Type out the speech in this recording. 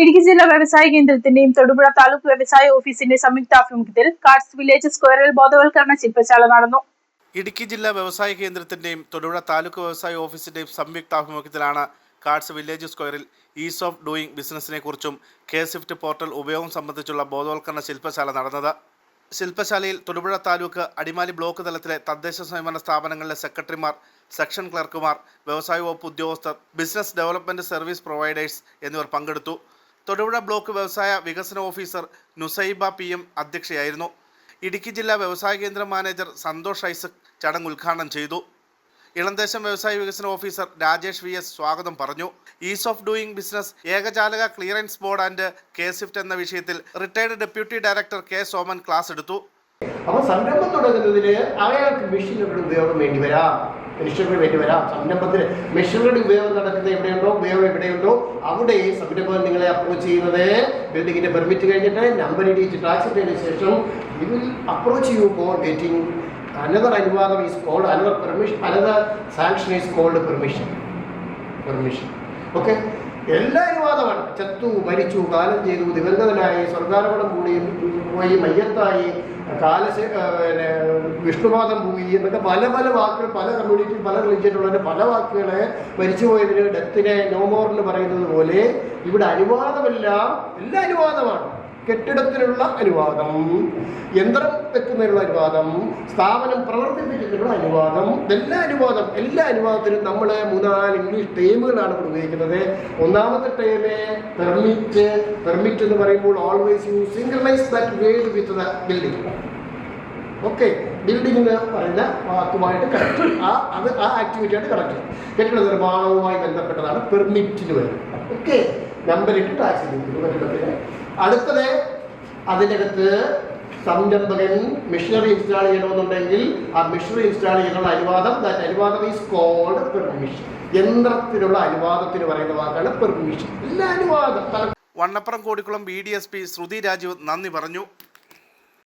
ഇടുക്കി ജില്ലാ വ്യവസായ കേന്ദ്രത്തിന്റെയും തൊടുപുഴ താലൂക്ക് വ്യവസായ ഓഫീസിന്റെ സംയുക്താഭിമുഖ്യത്തിൽ കാർഡ്സ് വില്ലേജ് സ്ക്വയറിൽ ബോധവൽക്കരണ ശില്പശാല നടന്നു. ഇടുക്കി ജില്ലാ വ്യവസായ കേന്ദ്രത്തിന്റെയും തൊടുപുഴ താലൂക്ക് വ്യവസായ ഓഫീസിന്റെയും സംയുക്താഭിമുഖ്യത്തിലാണ് കാർഡ്സ് വില്ലേജ് സ്ക്വയറിൽ ഈസ് ഓഫ് ഡൂയിങ് ബിസിനസിനെ കുറിച്ചും കെ സ്വിഫ്റ്റ് പോർട്ടൽ ഉപയോഗം സംബന്ധിച്ചുള്ള ബോധവൽക്കരണ ശില്പശാല നടന്നത്. ശില്പശാലയിൽ തൊടുപുഴ താലൂക്ക് അടിമാലി ബ്ലോക്ക് തലത്തിലെ തദ്ദേശ സ്വയംഭരണ സ്ഥാപനങ്ങളിലെ സെക്രട്ടറിമാർ സെക്ഷൻ ക്ലർക്കുമാർ വ്യവസായ വകുപ്പ് ഉദ്യോഗസ്ഥർ ബിസിനസ് ഡെവലപ്മെന്റ് സർവീസ് പ്രൊവൈഡേഴ്സ് എന്നിവർ പങ്കെടുത്തു. തൊടുപുഴ ബ്ലോക്ക് വ്യവസായ വികസന ഓഫീസർ നുസൈബ പി എം അധ്യക്ഷയായിരുന്നു. ഇടുക്കി ജില്ലാ വ്യവസായ കേന്ദ്ര മാനേജർ സന്തോഷ് ഐസക് ചടങ്ങ് ഉദ്ഘാടനം ചെയ്തു. ഇളന്തേശം വ്യവസായ വികസന ഓഫീസർ രാജേഷ് വി എസ് സ്വാഗതം പറഞ്ഞു. ഈസ് ഓഫ് ഡൂയിങ് ബിസിനസ് ഏകജാലക clearance board and K SWIFT എന്ന വിഷയത്തിൽ retired deputy director K Soman class എടുത്തു. അപ്പൊ സംരംഭം തുടങ്ങുന്നതിന് അയാൾക്ക് മെഷീനുകളുടെ ഉപയോഗം വേണ്ടി വരാം. മനുഷ്യർക്ക് വേണ്ടി വരാം. സംരംഭത്തിന് മെഷീനുകളുടെ ഉപയോഗം നടക്കുന്ന എവിടെയുണ്ടോ? ഉപയോഗം എവിടെയുണ്ടോ? അവിടെ സംരംഭം നിങ്ങളെ അപ്രോച്ച് ചെയ്യുന്നത് ബിൽഡിങ്ങിന്റെ പെർമിറ്റ് കഴിഞ്ഞിട്ട് നമ്പർ ഇടിച്ച് ടാക്സ് ഇട്ടതിന് ശേഷം will approach you for waiting another അനുവാദം is called another permission another sanction is called permission permission okay എല്ലാ അനുവാദമാണ്. ചത്തു മരിച്ചു കാലം ചെയ്തു ദിവംഗതനായി സ്വർഗാരോപണം കൂടി പോയി മയ്യത്തായി കാലശ പിന്നെ വിഷ്ണുപാദം പോയി എന്നൊക്കെ പല പല വാക്കുകൾ പല കമ്മ്യൂണിറ്റി പല റിലീജിയനുള്ളതിന്റെ പല വാക്കുകളെ മരിച്ചുപോയതിന് ഡെത്തിനെ നോമോർ എന്ന് പറയുന്നത് പോലെ ഇവിടെ അനുവാദമെല്ലാം എല്ലാ അനുവാദമാണ്. കെട്ടിടത്തിനുള്ള അനുവാദം യന്ത്രം വെക്കുന്നതിനുള്ള അനുവാദം സ്ഥാപനം പ്രവർത്തിപ്പിക്കുന്നതിനുള്ള അനുവാദം എല്ലാ അനുവാദം എല്ലാ അനുവാദത്തിനും നമ്മൾ മൂന്നാൽ ഇംഗ്ലീഷ് ടേമുകളാണ് ഇവിടെ ഉപയോഗിക്കുന്നത് ഒന്നാമത്തെ ടേമ് പെർമിറ്റ് പെർമിറ്റ് എന്ന് പറയുമ്പോൾ always you singlise that word with the building okay building എന്ന് പറയുന്ന വാക്കുമായിട്ട് കറക്റ്റ് ആ അത് ആ ആക്ടിവിറ്റിയാണ് കറക്റ്റ് കെട്ടിട നിർമ്മാണവുമായി ബന്ധപ്പെട്ടതാണ് പെർമിറ്റിന് വരുന്നത്. ഓക്കെ നമ്പർ ഇട്ട് ടാക്സ് ലഭിക്കുന്നു അടുത്തത് അതിനകത്ത് സംരംഭകൻ മെഷീനറി ഇൻസ്റ്റാൾ ചെയ്യണമെന്നുണ്ടെങ്കിൽ ആ മെഷീനറി ഇൻസ്റ്റാൾ ചെയ്യാനുള്ള അനുവാദം ദാറ്റ് അനുവാദം ഈസ് കോൾഡ് പെർമിഷൻ യന്ത്രത്തിനുള്ള അനുവാദത്തിന് പറയുന്ന വാക്കാണ് പെർമിഷൻ എല്ലാ അനുവാദം. Vannappuram Kodikulam B D S P Sruthi Rajeev നന്ദി പറഞ്ഞു.